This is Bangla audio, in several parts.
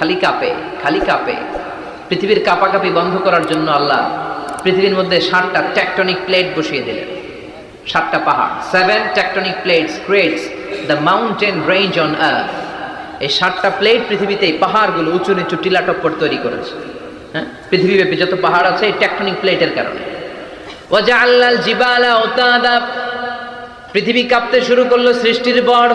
খালি কাঁপে খালি কাঁপে। পৃথিবীর কাঁপাকাঁপি বন্ধ করার জন্য আল্লাহ পৃথিবীর মধ্যে ষাটটা ট্যাকটনিক প্লেট বসিয়ে দিলেন। সাতটা পাহাড় seven tectonic plates creates the mountain range on earth এই সাতটা প্লেট পৃথিবীতে এই পাহাড়গুলো উঁচু নিচু টিলা টপ্পর তৈরি করেছে। হ্যাঁ? পৃথিবীব্যাপী যত পাহাড় আছে এই ট্যাকটনিক প্লেটের কারণে। ওয়াজআল্লাল জিবালা উতাদা। পৃথিবী কাঁপতে শুরু করল সৃষ্টির বর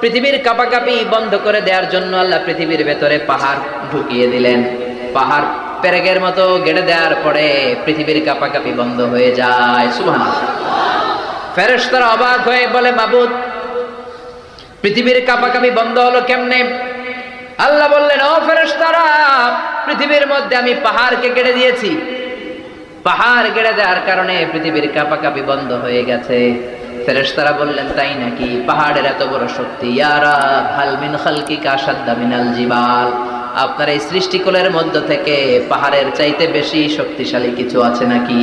পৃথিবীর কাপাকাপি বন্ধ করে দেওয়ার জন্য আল্লাহ পৃথিবীর ভেতরে পাহাড় ঢুকিয়ে দিলেন। পাহাড় পেরেগের মতো গেড়ে দেওয়ার পরে পৃথিবীর কাপাকাপি বন্ধ হয়ে যায়। সুবহান ফেরেশতারা অবাক হয়ে বলে, মাবুদ, পৃথিবীর কাপাকাপি বন্ধ হলো কেমনে? আল্লাহ বললেন, ও ফেরেশতারা, পৃথিবীর মধ্যে আমি পাহাড়কে কেটে দিয়েছি। পাহাড় গেড়ে দেওয়ার কারণে পৃথিবীর কাপাকাপি বন্ধ হয়ে গেছে। ফেরেশতারা বললেন, তাই নাকি? পাহাড়ের এত বড় শক্তি। ইয়ারা ভালো মিন খালকি কাসাদ্দা মিনাল জিবাল। আপনার এই সৃষ্টিকুলের মধ্য থেকে পাহাড়ের চাইতে বেশি শক্তিশালী কিছু আছে নাকি?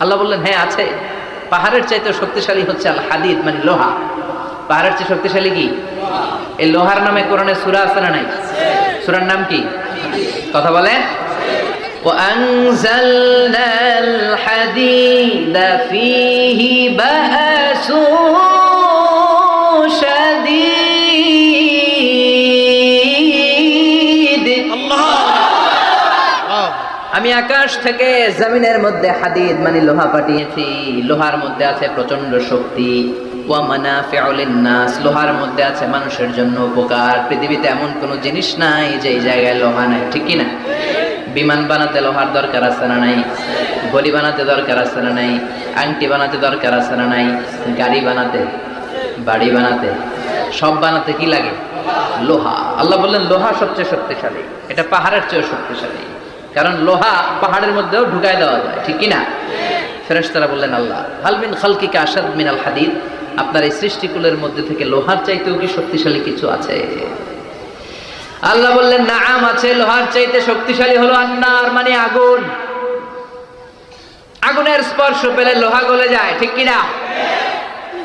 আল্লাহ বললেন হ্যাঁ আছে। পাহাড়ের চাইতে শক্তিশালী হচ্ছে আল হাদিদ মানে লোহা। পাহাড়ের চেয়ে শক্তিশালী কি? এই লোহার নামে কোরআনে সূরা আছে না নাই? সুরার নাম কি? কথা বলেন। وأنزلنا الحديد فيه بأس شديد আমি আকাশ থেকে জমিনের মধ্যে হাদিদ মানে লোহা পাঠিয়েছি লোহার মধ্যে আছে প্রচন্ড শক্তি ওয়া মানাফিউল নাস লোহার মধ্যে আছে মানুষের জন্য উপকার পৃথিবীতে এমন কোনো জিনিস নাই যে এই জায়গায় লোহা নাই ঠিক কি না বিমান বানাতে লোহার দরকার আছে না নাই? গড়ি বানাতে দরকার আছে না নাই? আংটি বানাতে দরকার আছে না নাই? গাড়ি বানাতে, বাড়ি বানাতে, সব বানাতে কি লাগে? লোহা। আল্লাহ বললেন, লোহা সবচেয়ে শক্তিশালী। এটা পাহাড়ের চেয়েও শক্তিশালী। কারণ লোহা পাহাড়ের মধ্যেও ঢুকায় দেওয়া যায়, ঠিক কি না? ফেরেশতারা বললেন, আল্লাহ হালমিন খালকিকা আসাদ মিনাল হাদিদ। আপনার এই সৃষ্টিকুলের মধ্যে থেকে লোহার চাইতেও কি শক্তিশালী কিছু আছে? আল্লাহ বললেন নাম আছে, লোহার চাইতে শক্তিশালী হলো আন্নার মানে আগুন। আগুনের স্পর্শ পেলে লোহা গলে যায়, ঠিক কিনা?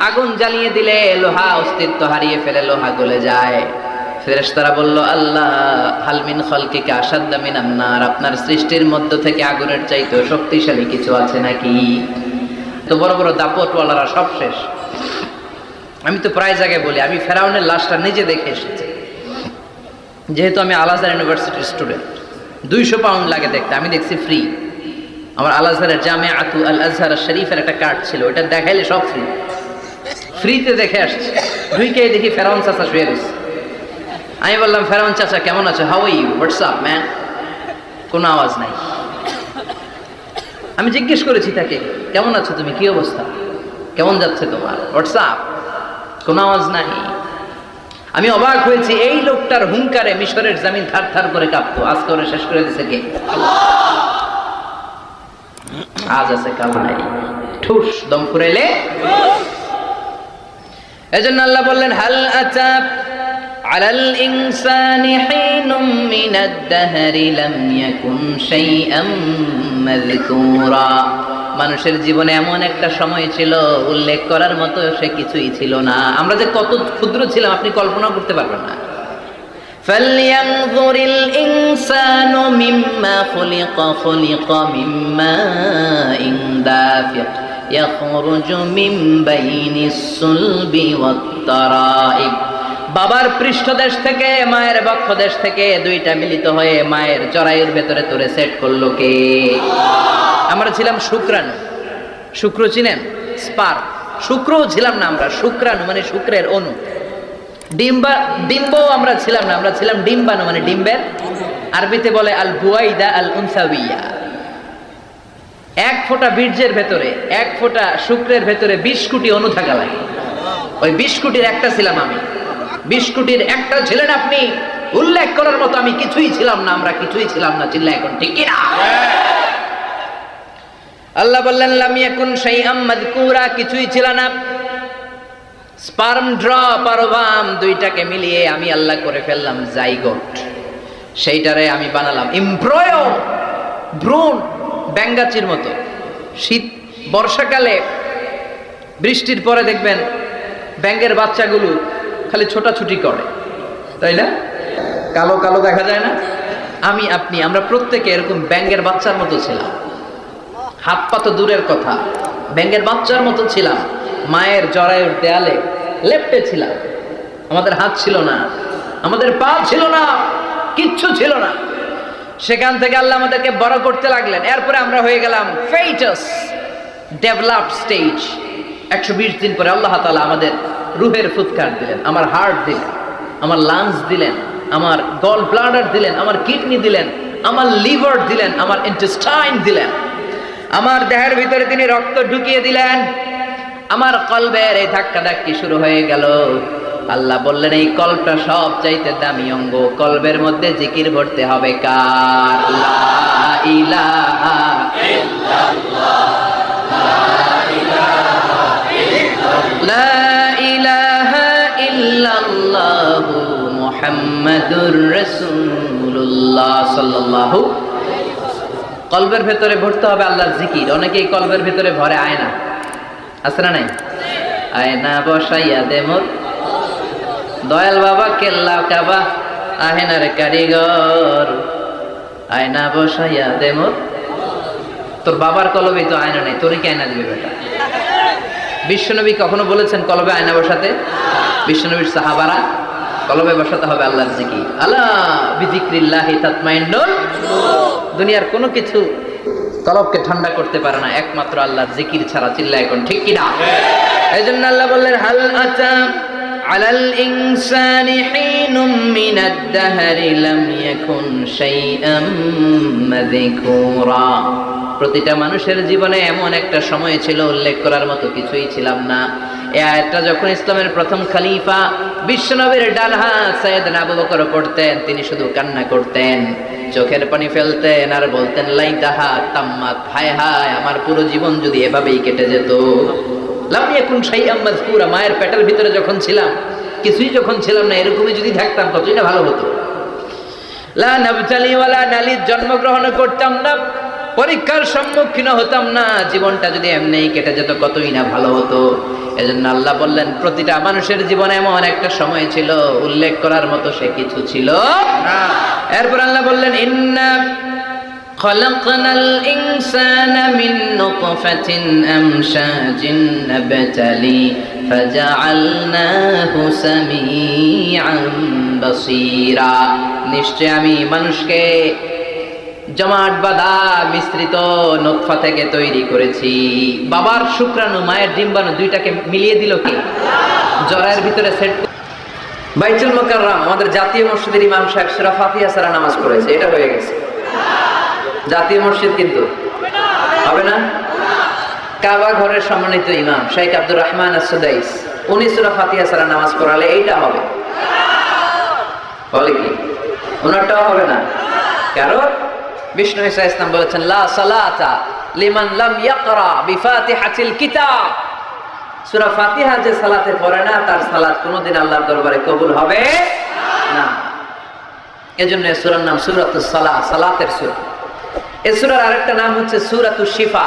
আগুন জ্বালিয়ে দিলে লোহা অস্তিত্ব হারিয়ে ফেলে, লোহা গলে যায়। বলল, আল্লাহ হালমিন খলকিকে আন্নার, আপনার সৃষ্টির মধ্য থেকে আগুনের চাইতেও শক্তিশালী কিছু আছে নাকি? তো বড় বড় দাপটওয়ালারা সব শেষ। আমি তো প্রায় জায়গায় বলি, আমি ফেরাউনের লাশটা নিজে দেখে এসেছি। যেহেতু আমি আলাজার ইউনিভার্সিটির স্টুডেন্ট দুইশো পাউন্ড লাগে দেখতে, আমি দেখছি ফ্রি আমার আলাজারের জামে আতু আল আজহার শরীফের একটা কার্ড ছিল, ওটা দেখাইলে সব ফ্রি ফ্রিতে দেখে আসছি। দুইকে দেখি ফেরাউন চাচা শুয়ে গেছে আমি বললাম, ফেরাউন চাচা, কেমন আছে? হাউ ইউ হোয়াটসঅ্যাপ ম্যান কোনো আওয়াজ নাই। আমি জিজ্ঞেস করেছি তাকে, কেমন আছো তুমি? কি অবস্থা? কেমন যাচ্ছে তোমার? হোয়াটসঅ্যাপ কোনো আওয়াজ নাই। আমি অবাক হয়েছি এই লোকটার হুঙ্কারে মিশরের জামিন থার থার করে কাঁপতো আজ করে শেষ করে দিছে কে আজ আছে কাল নাই ঠুস দম ফুরাইলে এজন্য আল্লাহ বললেন হাল আতা على الإنسان حين من الدهر لم يكن شيئا مذكورا মানুষের জীবনে এমন একটা সময় ছিল উল্লেখ করার মতো সে কিছুই ছিল না আমরা যে কত ক্ষুদ্র ছিলাম আপনি কল্পনা করতে পারবেন না فلينظر الإنسان مما خلق خلق من ماء دافق يخرج من بين الصلب والترائب বাবার পৃষ্ঠদেশ থেকে, মায়ের বক্ষদেশ থেকে দুইটা মিলিত হয়ে মায়ের জরায়ুর ভেতরে তোরে সেট করল কে? আমরা ছিলাম শুক্রাণু। শুক্র চিনেন? স্পার। শুক্রও ছিলাম না আমরা, শুক্রাণু মানে শুক্রের অণু। ডিম্বা, ডিম্বও আমরা ছিলাম না, আমরা ছিলাম ডিম্বাণু মানে ডিম্বের। আরবিতে বলে আল বুয়াইদা আল উনসাউইয়া। এক ফোঁটা বীর্যের ভেতরে, এক ফোঁটা শুক্রের ভেতরে বিশ কোটি অণু থাকা লাগে। ওই বিশ কোটির একটা ছিলাম আমি। বিশ একটা ছিলেন আপনি। উল্লেখ করার মতো আমি কিছুই ছিলাম না, আমরা কিছুই ছিলাম না, চিল্লা এখন, ঠিক কিনা আল্লাহ বললেন, লাম ইয়াকুন শাইআম মাযকুরা কিছুই ছিল না। স্পার্ম ড্রপ আর দুইটাকে মিলিয়ে আমি আল্লাহ করে ফেললাম জাইগোট। সেইটারে আমি বানালাম। এমব্রয়ো ভ্রূণ, ব্যাঙ্গাচির মতো। শীত, বর্ষাকালে, বৃষ্টির পরে দেখবেন ব্যাঙ্গের বাচ্চাগুলো খালি ছোটাছুটি করে, তাই না? কালো কালো দেখা যায় না? আমি, আপনি, আমরা প্রত্যেকে এরকম ব্যাঙ্গের বাচ্চার মতো ছিলাম। হাত পা তো দূরের কথা। ব্যাঙ্গের বাচ্চার মতো ছিলাম। মায়ের জরায়ুর দেয়ালে লেপটে ছিলাম। আমাদের হাত ছিল না। আমাদের পা ছিল না। কিচ্ছু ছিল না। সেখান থেকে আল্লাহ আমাদেরকে বড় করতে লাগলেন। এরপরে আমরা হয়ে গেলাম ফেইটাস ডেভেলপড স্টেজ। একশো বিশ দিন পরে আল্লাহ তালা আমাদের রুহের ফুৎকার দিলেন, আমার হার্ট দিলেন, আমার লাংস দিলেন, আমার গল ব্লাডার দিলেন, আমার কিডনি দিলেন, আমার লিভার দিলেন, আমার ইন্টেস্টাইন দিলেন। আমার দেহের ভিতরে তিনি রক্ত ঢুকিয়ে দিলেন। আমার কলবের এই ধাক্কা ধাক্কি শুরু হয়ে গেল। আল্লাহ বললেন, এই কল্পটা সব চাইতে দামি অঙ্গ। কলবের মধ্যে জিকির ভরতে হবে কার? মুহাম্মাদুর কলবের ভেতরে ভরতে হবে আল্লাহর জিকির। অনেকেই কলবের ভেতরে ভরে আয়না আছে না নাই? আয়না বসাইয়া দে মোর। দয়াল বাবা, কেল্লা কাবা, আহেনার কারিগর। আয়না বসাইয়া দে মোর। তোর বাবার কলবে তো আয়না নেই, তোরই কি আয়না দিবে বেটা? বিশ্বনবী কখনো বলেছেন, কলবে আয়না বসাতে বিশ্বনবীর সাহাবারা, কলবে বসাতে হবে আল্লাহর জিকি আল্লাহ, বিজিক্রিল্লাহি দুনিয়ার কোনো কিছু তলবকে ঠান্ডা করতে পারে না, একমাত্র আল্লাহর জিকির ছাড়া চিল্লা এখন ঠিক কিনা? এই জন্য আল্লাহ বললেন, হাল আতা আলাল দাহরি লাম ইয়াকুন শাইআম মাযকুরা প্রতিটা মানুষের জীবনে এমন একটা সময় ছিল, উল্লেখ করার মতো কিছুই ছিলাম না। এই আয়াতটা যখন ইসলামের প্রথম খলিফা বিশ্বনবীর হাত সৈয়দ আবু পড়তেন, তিনি শুধু কান্না করতেন, চোখের পানি ফেলতেন আর বলতেন লাই তাহা তাম্মাত, হায় হায়, আমার পুরো জীবন যদি এভাবেই কেটে যেত। লাম সেই আম্মাজ পুরা মায়ের পেটের ভিতরে যখন ছিলাম, কিছুই যখন ছিলাম না, এরকমই যদি থাকতাম কতই না ভালো হতো। লা নাবতালি ওয়ালা নালির জন্মগ্রহণ করতাম না। পরীক্ষার সম্মুখীন হতাম না জীবনটা যদি এমনিই কেটে যেত কতই না ভালো হতো এজন্য আল্লাহ বললেন প্রতিটা মানুষের জীবনে এমন একটা সময় ছিল উল্লেখ করার মতো সে কিছু ছিল না এরপর আল্লাহ বললেন ইন্না خلقنا الإنسان من نطفة أمشاج نبتلي فجعلناه سميعا بصيرا নিশ্চয় আমি মানুষকে জমাট বাঁধা মিশ্রিত নোৎফা থেকে তৈরি করেছি। বাবার শুক্রাণু, মায়ের ডিম্বাণু দুইটাকে মিলিয়ে দিল কি? জরায়ের ভিতরে সেট বাইতুল মোকাররাম, আমাদের জাতীয় মসজিদের ইমাম সাহেব সুরা ফাতিহা সারা নামাজ পড়েছে, এটা হয়ে গেছে। জাতীয় মসজিদ কিন্তু হবে না? কাবা ঘরের সম্মানিত ইমাম শেখ আব্দুর রহমান আসুদাইস উনি সুরা ফাতিহা সারা নামাজ পড়ালে এইটা হবে। বলে কি? ওনারটাও হবে না? কারণ বিষ্ণু ইসা ইসলাম বলেছেন, লা সালাতা লিমান লাম ইয়াকরা বিফাতিহাতিল কিতাব। সূরা ফাতিহা যে সালাতে পড়ে না, তার সালাত কোনোদিন আল্লাহর দরবারে কবুল হবে না। এজন্য সূরার নাম সূরাতুস সালাহ সালাতের সূরা। এই সূরার আরেকটা নাম হচ্ছে সূরাতুশ শিফা।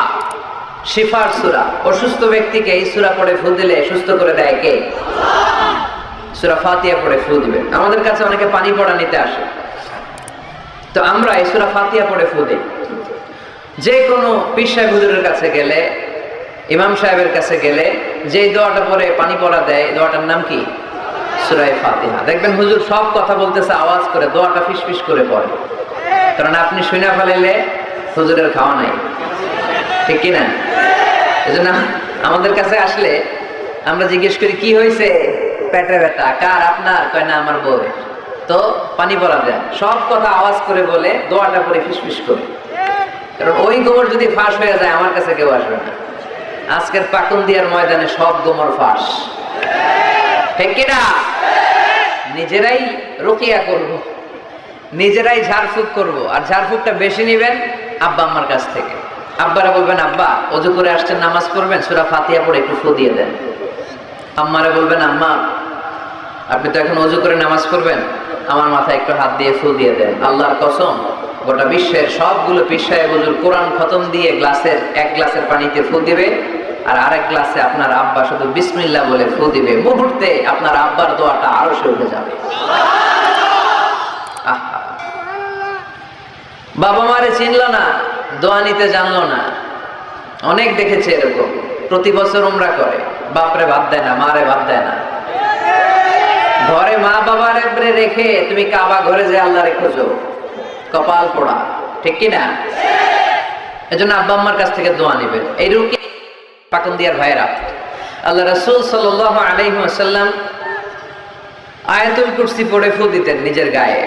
শিফার সূরা। অসুস্থ ব্যক্তিকে এই সূরা পড়ে ফু দিলে সুস্থ করে দেয় কে? সূরা ফাতিহা পড়ে ফু দিবে। আমাদের কাছে অনেকে পানি পড়া নিতে আসে। তো আমরা এই সূরা ফাতিহা পড়ে ফু যে কোনো পীর সাহেব হুজুরের কাছে গেলে, ইমাম সাহেবের কাছে গেলে, যে দোয়াটা পরে পানি পড়া দেয়, দোয়াটার নাম কি? সুরাই ফাতিহা। দেখবেন হুজুর সব কথা বলতেছে, আওয়াজ করে, দোয়াটা ফিস ফিস করে পড়ে। কারণ আপনি শুনে ফেলাইলে হুজুরের খাওয়া নাই। ঠিক কিনা? এজন্য আমাদের কাছে আসলে আমরা জিজ্ঞেস করি, কি হয়েছে পেটে ব্যথা, কার আপনার? কয়, না, আমার বউয়ের। তো পানি পড়া দেয় সব কথা আওয়াজ করে বলে, দোয়াটা করে ফিসফিস ফিস করে। কারণ ওই গোমর যদি ফাঁস হয়ে যায়, আমার কাছে কেউ আসবে না। আজকের পাকুন দিয়ার ময়দানে সব গোমর ফাঁস। ঠিক নিজেরাই রকিয়া করব। নিজেরাই ঝাড়ফুঁক করব। আর ঝাড়ফুঁকটা বেশি নেবেন আব্বা আমার কাছ থেকে। আব্বারা বলবেন, আব্বা, অজু করে আসছেন, নামাজ পড়বেন? সুরা ফাতিয়া পড়ে একটু ফু দিয়ে দেন। আম্মারা বলবেন, আম্মা আপনি তো এখন অজু করে নামাজ পড়বেন। আমার মাথায় একটু হাত দিয়ে ফুল দিয়ে দেন। আল্লাহর কসম, গোটা বিশ্বের সবগুলো পিসায় বজুর কোরআন খতম দিয়ে গ্লাসের, এক গ্লাসের পানিতে ফু দিবে, আর আরেক গ্লাসে আপনার আব্বা শুধু বিসমিল্লা বলে ফু দিবে। মুহূর্তে আপনার আব্বার দোয়াটা আরও সে উঠে যাবে। বাবা মারে চিনল না, দোয়া নিতে জানলো না। অনেক দেখেছে এরকম। প্রতি বছর উমরা করে। বাপরে ভাত দেয় না, মারে ভাত দেয় না। ঘরে মা বাবার একবারে রেখে তুমি কাবা ঘরে যে আল্লাহরে খোঁজো, কপাল পোড়া, ঠিক কি না? এজন্য আব্বা আম্মার কাছ থেকে দোয়া নেবেন। এই রুকে পাকন দিয়ার ভাইরা আল্লাহ রাসূল সাল্লাল্লাহু আলাইহি ওয়াসাল্লাম আয়াতুল কুরসি পড়ে ফু দিতেন নিজের গায়ে।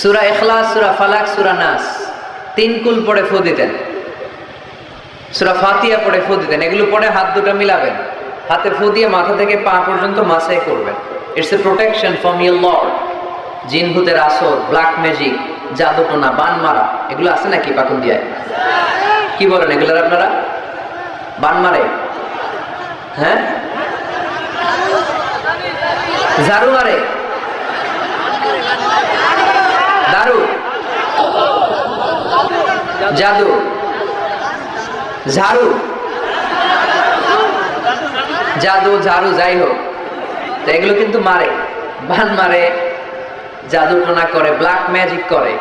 সুরা এখলা সুরা ফালাক, সুরা নাস, তিন কুল পড়ে ফু দিতেন। সুরা ফাতিয়া পড়ে ফু দিতেন। এগুলো পড়ে হাত দুটো মিলাবেন। হাতে ফু দিয়ে মাথা থেকে পা পর্যন্ত মাসাই করবেন। It's a protection from your lord জিন, ভূতের আসর ব্ল্যাক ম্যাজিক জাদু টোনা, বান মারা, এগুলো আছে নাকি পাকুন দিয়ায় কি বলেন এগুলোর আপনারা? বান মারে? হ্যাঁ? ঝাড়ু মারে? দারু? জাদু? ঝাড়ু? জাদু, ঝাড়ু, যাই হোক। তো এগুলো কিন্তু মারে। বান মারে, জাদু টোনা করে ব্ল্যাক ম্যাজিক করে।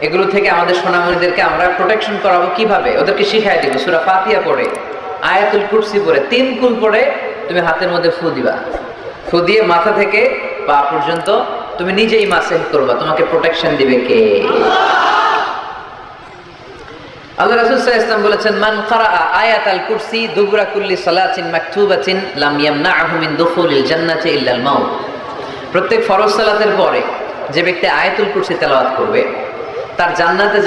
এগুলো থেকে আমাদের সোনামণিদেরকে আমরা প্রোটেকশন করাবো কীভাবে? ওদেরকে শিখাই দিব। সুরা ফাতিয়া পড়ে, আয়াতুল কুরসি পড়ে, তিন কুল পড়ে তুমি হাতের মধ্যে ফু দিবা। ফু দিয়ে মাথা থেকে পা পর্যন্ত তুমি নিজেই মাসেহ করবা। তোমাকে প্রোটেকশন দিবে কে? আল্লাহ বলেছেন কুল্লি প্রত্যেক সালাতের পরে যে ব্যক্তি আয়াতুল করবে, তার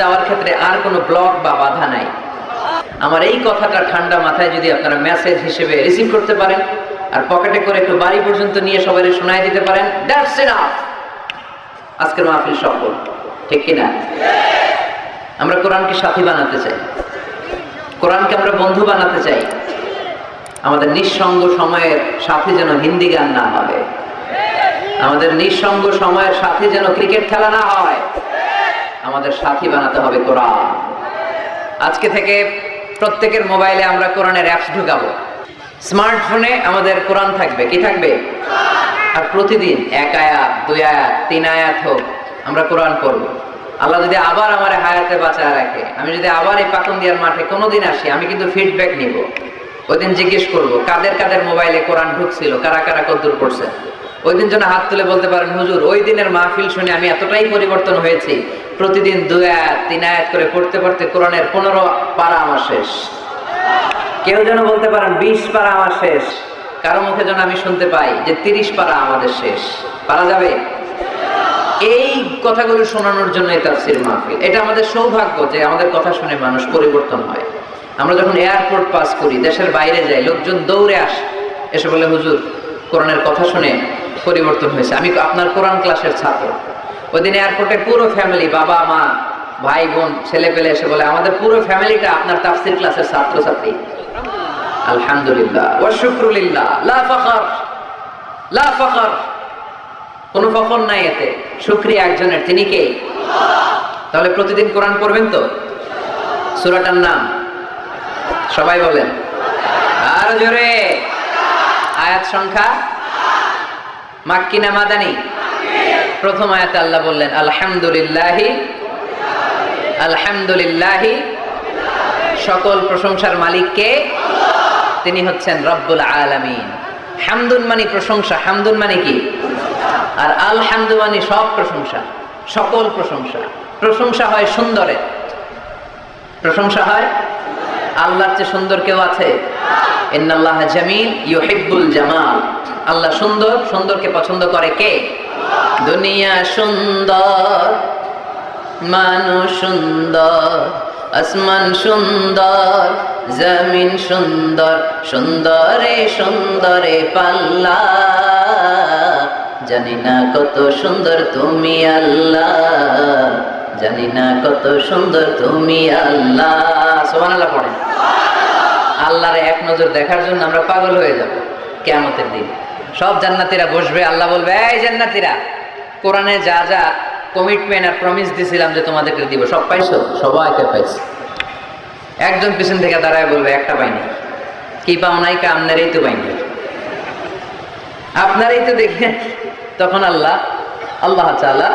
যাওয়ার ক্ষেত্রে আর কোনো বা বাধা নাই। আমার এই কথাটা ঠান্ডা মাথায় যদি আপনারা মেসেজ হিসেবে রিসিভ করতে পারেন, আর পকেটে করে একটু বাড়ি পর্যন্ত নিয়ে সবাই শোনায় দিতে পারেন আজকের মাহফিল সফল, ঠিক কি না আমরা কোরআনকে সাথী বানাতে চাই। কোরআনকে আমরা বন্ধু বানাতে চাই। আমাদের নিঃসঙ্গ সময়ের সাথে যেন হিন্দি গান না হবে। আমাদের নিঃসঙ্গ সময়ের সাথে যেন ক্রিকেট খেলা না হয়। আমাদের সাথী বানাতে হবে কোরআন। আজকে থেকে প্রত্যেকের মোবাইলে আমরা কোরআনের অ্যাপস ঢুকাবো। স্মার্টফোনে আমাদের কোরআন থাকবে। কি থাকবে? আর প্রতিদিন এক আয়াত, দুই আয়াত, তিন আয়াত হোক আমরা কোরআন পড়ব। আল্লাহ যদি আবার আমার হায়াতে বাঁচায় রাখে, আমি যদি আবার এই পাকন দিয়ার মাঠে কোনোদিন আসি, আমি কিন্তু ফিডব্যাক নিব। ওই দিন জিজ্ঞেস করব, কাদের কাদের মোবাইলে কোরআন ঢুকছিল, কারা কারা কদ্দূর পড়ছে ওই দিন যেন হাত তুলে বলতে পারেন, হুজুর, ওই দিনের মাহফিল শুনে আমি এতটাই পরিবর্তন হয়েছি, প্রতিদিন দুই আয়াত, তিন আয়াত করে পড়তে পড়তে কোরআনের পনেরো পারা আমার শেষ। কেউ যেন বলতে পারেন, বিশ পারা আমার শেষ। কারও মুখে যেন আমি শুনতে পাই যে তিরিশ পারা আমাদের শেষ। পারা যাবে? এই কথাগুলো শোনানোর জন্য এই তাফসির মাহফিল। এটা আমাদের সৌভাগ্য যে আমাদের কথা শুনে মানুষ পরিবর্তন হয়। আমরা যখন এয়ারপোর্ট পাস করি, দেশের বাইরে যাই, লোকজন দৌড়ে আসে। এসে বলে, হুজুর, কোরআনের কথা শুনে পরিবর্তন হয়েছে। আমি আপনার কোরআন ক্লাসের ছাত্র। ওই দিন এয়ারপোর্টে পুরো ফ্যামিলি, বাবা, মা, ভাই, বোন, ছেলে পেলে এসে বলে, আমাদের পুরো ফ্যামিলিটা আপনার তাফসির ক্লাসের ছাত্র ছাত্রী আলহামদুলিল্লাহ। ওয়া শুকরুলিল্লাহ। লা ফাখর। লা ফাখর। কোনো ফখর নাই এতে। শুক্রিয়া একজনের, তিনি কে? তাহলে প্রতিদিন কোরআন পড়বেন তো? সুরাটার নাম? সবাই বলেন। আর জোরে। আয়াত সংখ্যা? মাক্কি না মাদানি? প্রথম আয়াত আল্লাহ বললেন, আলহামদুলিল্লাহি আলহামদুলিল্লাহি। সকল প্রশংসার মালিক কে? তিনি হচ্ছেন রব্বুল আলামিন। হামদুন মানে প্রশংসা, হামদুন মানে কি? আর আলহামদু মানে সব প্রশংসা, সকল প্রশংসা। প্রশংসা হয় সুন্দরের। প্রশংসা হয় আল্লাহর চেয়ে সুন্দর কেউ আছে? ইন্নাল্লাহ জামিল ইউহিব্বুল জামাল। আল্লাহ সুন্দর, সুন্দরকে পছন্দ করে কে? দুনিয়া সুন্দর, মানুষ সুন্দর, আসমান সুন্দর, জমিন সুন্দর, সুন্দরে সুন্দরে পাল্লা। জানি না কত সুন্দর তুমি আল্লাহ জানি না কত সুন্দর তুমি আল্লাহ। সোমান আল্লাহ পড়ে আল্লাহর এক নজর দেখার জন্য আমরা পাগল হয়ে যাব কেমতের দিন। সব জান্নাতিরা বসবে, আল্লাহ বলবে, এই জান্নাতিরা, কোরআনে যা যা কমিটমেন্ট আর প্রমিস দিছিলাম যে তোমাদেরকে দিব, সব পাইছো? সবাইকে পাইছি। একজন পিছন থেকে দাঁড়ায় বলবে, একটা পাইনি। কি পাও নাই কা? আপনারই তো পাইনি। আপনারই তো দেখেন তখন আল্লাহ আল্লাহ চালা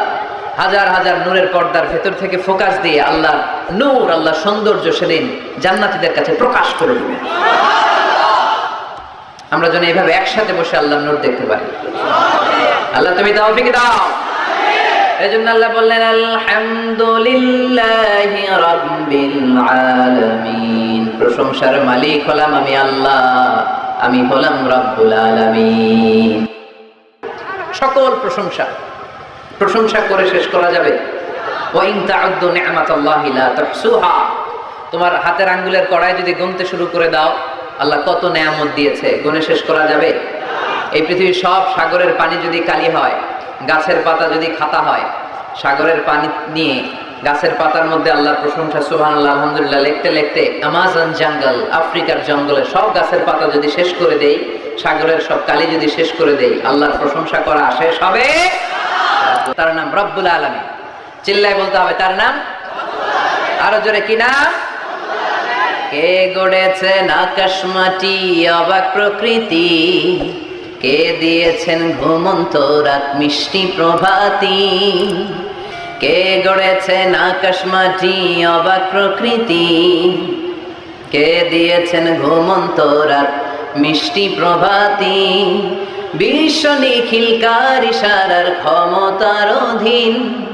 হাজার হাজার নূরের পর্দার ভেতর থেকে ফোকাস দিয়ে আল্লাহ নূর, আল্লাহ সৌন্দর্য সেদিন জান্নাতীদের কাছে প্রকাশ করে দিবেন। আমরা যেন এইভাবে একসাথে বসে আল্লাহ নূর দেখতে পারি। আল্লাহ তুমি দাও ফিকে দাও। এই জন্য আল্লাহ বললেন, আলহামদুলিল্লাহ রাব্বিল আলামিন। প্রশংসার মালিক হলাম আমি আল্লাহ, আমি হলাম রব্বুল আলামিন। সকল প্রশংসা। প্রশংসা করে শেষ করা যাবে। তোমার হাতের আঙ্গুলের কড়াই যদি গুনতে শুরু করে দাও, আল্লাহ কত নেয়ামত দিয়েছে। গুনে শেষ করা যাবে। এই পৃথিবীর সব সাগরের পানি যদি কালি হয়, গাছের পাতা যদি খাতা হয়, সাগরের পানি নিয়ে গাছের পাতার মধ্যে আল্লাহর প্রশংসা সুবহান আল্লাহ আলহামদুলিল্লাহ, লিখতে লিখতে আমাজন জঙ্গল, আফ্রিকার জঙ্গলে সব গাছের পাতা যদি শেষ করে দেই সাগরের সব কালি যদি শেষ করে দেই, আল্লাহর প্রশংসা করা শেষ হবে। তার নাম রব্বুল আলমী চিল্লায় বলতে হবে, তার নাম? আরও জোরে, কি নাম? কে গড়েছেন আকাশ মাটি, অবাক প্রকৃতি? কে দিয়েছেন ঘুমন্ত রাত মিষ্টি প্রভাতি? কে গড়েছেন আকাশ মাটি, অবাক প্রকৃতি? কে দিয়েছেন ঘুমন্ত রাত মিষ্টি প্রভাতি, বিশ্ব নিখিলকার ইশারার ক্ষমতার অধীন?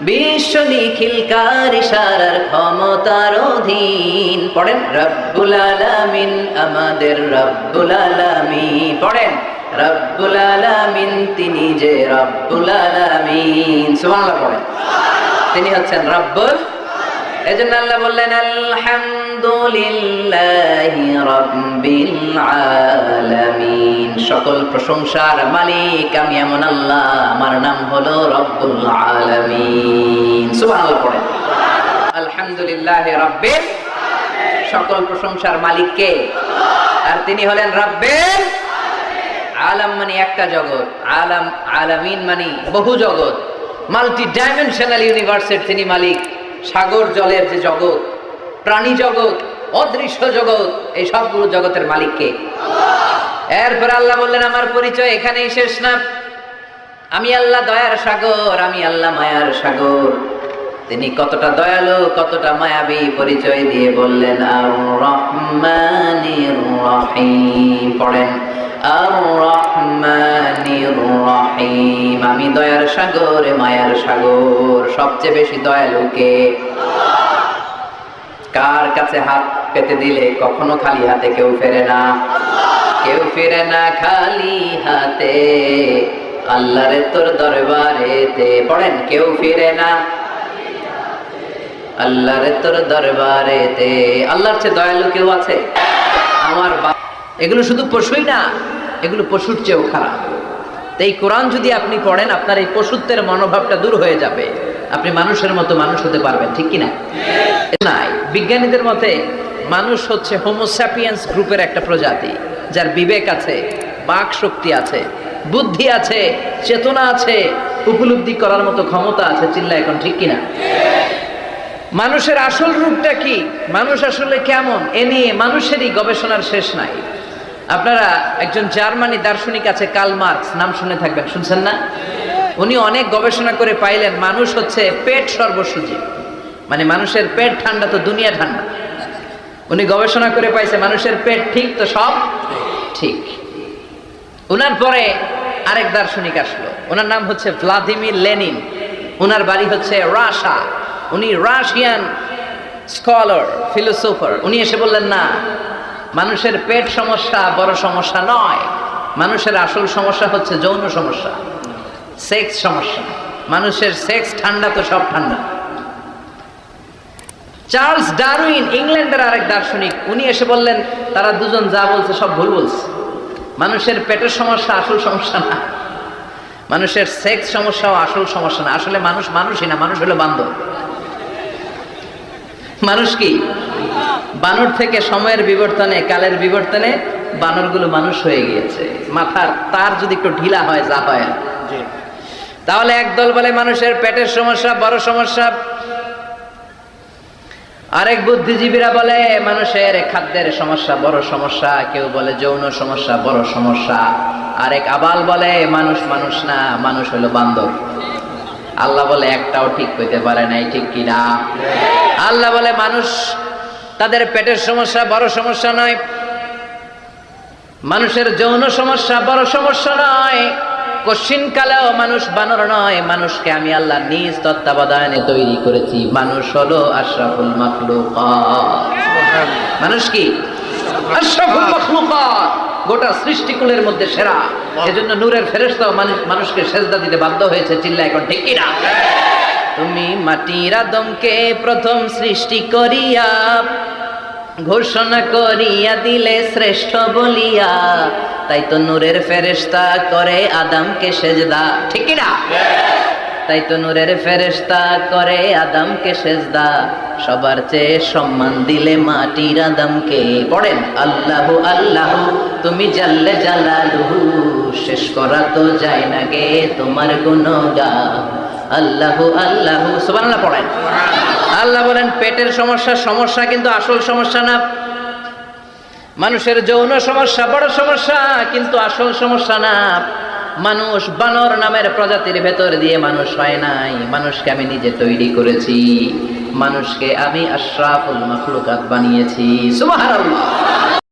বিশ্ব নিখিলকার ইশারার ক্ষমতার অধীন? পড়েন, রব্বুল আলামিন আমাদের রব্বুল আলামিন। পড়েন, রব্বুল আলামিন তিনি যে রব্বুল আলামিন। সুবহানাল্লাহ পড়েন। তিনি হচ্ছেন রব্বুল এজন্য আল্লাহ বললেন, আলহামদুলিল্লাহি সকল প্রশংসার মালিক আমি এমন আল্লাহ, আমার নাম হলো রব্বুল আলামিন। সুবহানাল্লাহ পড়েন। আলহামদুলিল্লাহি রাব্বিল সকল প্রশংসার মালিক কে? আর তিনি হলেন রাব্বিল আলাম মানে একটা জগৎ, আলাম, আলামিন মানে বহু জগৎ। মাল্টি ডাইমেনশনাল ইউনিভার্সের তিনি মালিক। সাগর জলের যে জগৎ প্রাণী জগৎ, অদৃশ্য জগৎ, এই সবগুলো জগতের মালিককে। এরপর আল্লাহ বললেন, আমার পরিচয় এখানেই শেষ না। আমি আল্লাহ দয়ার সাগর, আমি আল্লাহ মায়ার সাগর। তিনি কতটা দয়ালু, কতটা মায়াবী পরিচয় দিয়ে বললেন পড়েন রহিম। আমি দয়ার সাগর মায়ার সাগর। সবচেয়ে বেশি দয়ালুকে কার কাছে হাত পেতে দিলে কখনো খালি হাতে কেউ ফেরে না? কেউ ফিরে না খালি হাতে। আল্লাহরে তোর দরবারেতে পড়েন, কেউ ফিরে না। আল্লাহরে তোর দরবারেতে। আল্লাহর চেয়ে দয়ালু কেউ আছে? আমার এগুলো শুধু পশুই না, এগুলো পশুর চেয়েও খারাপ। তো এই কোরআন যদি আপনি পড়েন, আপনার এই পশুত্বের মনোভাবটা দূর হয়ে যাবে। আপনি মানুষের মতো মানুষ হতে পারবেন, ঠিক কি না নাই। বিজ্ঞানীদের মতে, মানুষ হচ্ছে হোমোস্যাপিয়েন্স গ্রুপের একটা প্রজাতি, যার বিবেক আছে, বাক শক্তি আছে, বুদ্ধি আছে, চেতনা আছে, উপলব্ধি করার মতো ক্ষমতা আছে, চিল্লা এখন, ঠিক কিনা? মানুষের আসল রূপটা কি? মানুষ আসলে কেমন? এ নিয়ে মানুষেরই গবেষণার শেষ নাই। আপনারা একজন জার্মানি দার্শনিক আছে কাল মার্কস, নাম শুনে থাকবেন, শুনছেন না? উনি অনেক গবেষণা করে পাইলেন, মানুষ হচ্ছে পেট সর্বসুজী। মানে মানুষের পেট ঠান্ডা তো দুনিয়া ঠান্ডা। উনি গবেষণা করে পাইছে, মানুষের পেট ঠিক তো সব? ঠিক। ওনার পরে আরেক দার্শনিক আসলো। ওনার নাম হচ্ছে ভ্লাদিমির লেনিন। ওনার বাড়ি হচ্ছে রাশা। উনি রাশিয়ান স্কলার, ফিলোসোফার। উনি এসে বললেন, না, মানুষের পেট সমস্যা বড় সমস্যা নয়। মানুষের আসল সমস্যা হচ্ছে যৌন সমস্যা। সেক্স সমস্যা। মানুষের সেক্স ঠান্ডা তো সব ঠান্ডা। চার্লস ডারউইন, ইংল্যান্ডের আরেক দার্শনিক, উনি এসে বললেন, তারা দুজন যা বলছে সব ভুল বলছে। মানুষের পেটের সমস্যা আসল সমস্যা না। মানুষের সেক্স সমস্যাও আসল সমস্যা না। আসলে মানুষ মানুষই না, মানুষ হলো বান্ধব মানুষ কি? বানর থেকে সময়ের বিবর্তনে, কালের বিবর্তনে বানরগুলো মানুষ হয়ে গিয়েছে। মাথার তার যদি একটু ঢিলা হয়, যা হয়। তাহলে একদল বলে মানুষের পেটের সমস্যা, বড় সমস্যা। আরেক বুদ্ধিজীবীরা বলে, মানুষের খাদ্যের সমস্যা, বড় সমস্যা। কেউ বলে যৌন সমস্যা, বড় সমস্যা। আরেক আবাল বলে, মানুষ মানুষ না, মানুষ হলো বান্দর আল্লাহ বলে, একটাও ঠিক হইতে পারে নাই, ঠিক কিনা আল্লাহ বলে, মানুষ তাদের পেটের সমস্যা, বড় সমস্যা নয়। মানুষের যৌন সমস্যা, বড় সমস্যা নয়। কশিন কালেও মানুষ বানর নয়। মানুষকে আমি আল্লাহ নিজ তত্ত্বাবধানে তৈরি করেছি। মানুষ হলো আশরাফুল মাখলুকাত। মানুষ কি? আশরাফুল মাখলুকাত। গোটা সৃষ্টিকুলের মধ্যে সেরা। এজন্য নূরের ফেরেশতাও মানুষ মানুষকে সেজদা দিতে বাধ্য হয়েছে। চিল্লা এখন ঠিক কিনা? তুমি মাটির আদমকে প্রথম সৃষ্টি করিয়া ঘোষণা করিয়া দিলে শ্রেষ্ঠ বলিয়া, তাই তো নূরের ফেরেশতা করে আদমকে সেজদা। ঠিক না? তাই তো নূরের ফেরেশতা করে আদমকে সেজদা। সবার চেয়ে সম্মান দিলে মাটির আদমকে। পড়েন, আল্লাহু, আল্লাহ, তুমি জাল্লে জালালুহু, শেষ করা তো যায় না গে তোমার গুণগান। আল্লাহু আল্লাহু সুবহানাল্লাহ পড়েন। আল্লাহ বলেন পেটের সমস্যা সমস্যা কিন্তু আসল সমস্যা না। মানুষের যৌন সমস্যা বড় সমস্যা কিন্তু আসল সমস্যা না। মানুষ বানর নামের প্রজাতির ভেতর দিয়ে মানুষ হয় নাই। মানুষকে আমি নিজে তৈরি করেছি। মানুষকে আমি আশরাফুল মাখলুকাত বানিয়েছি। সুবহানাল্লাহ।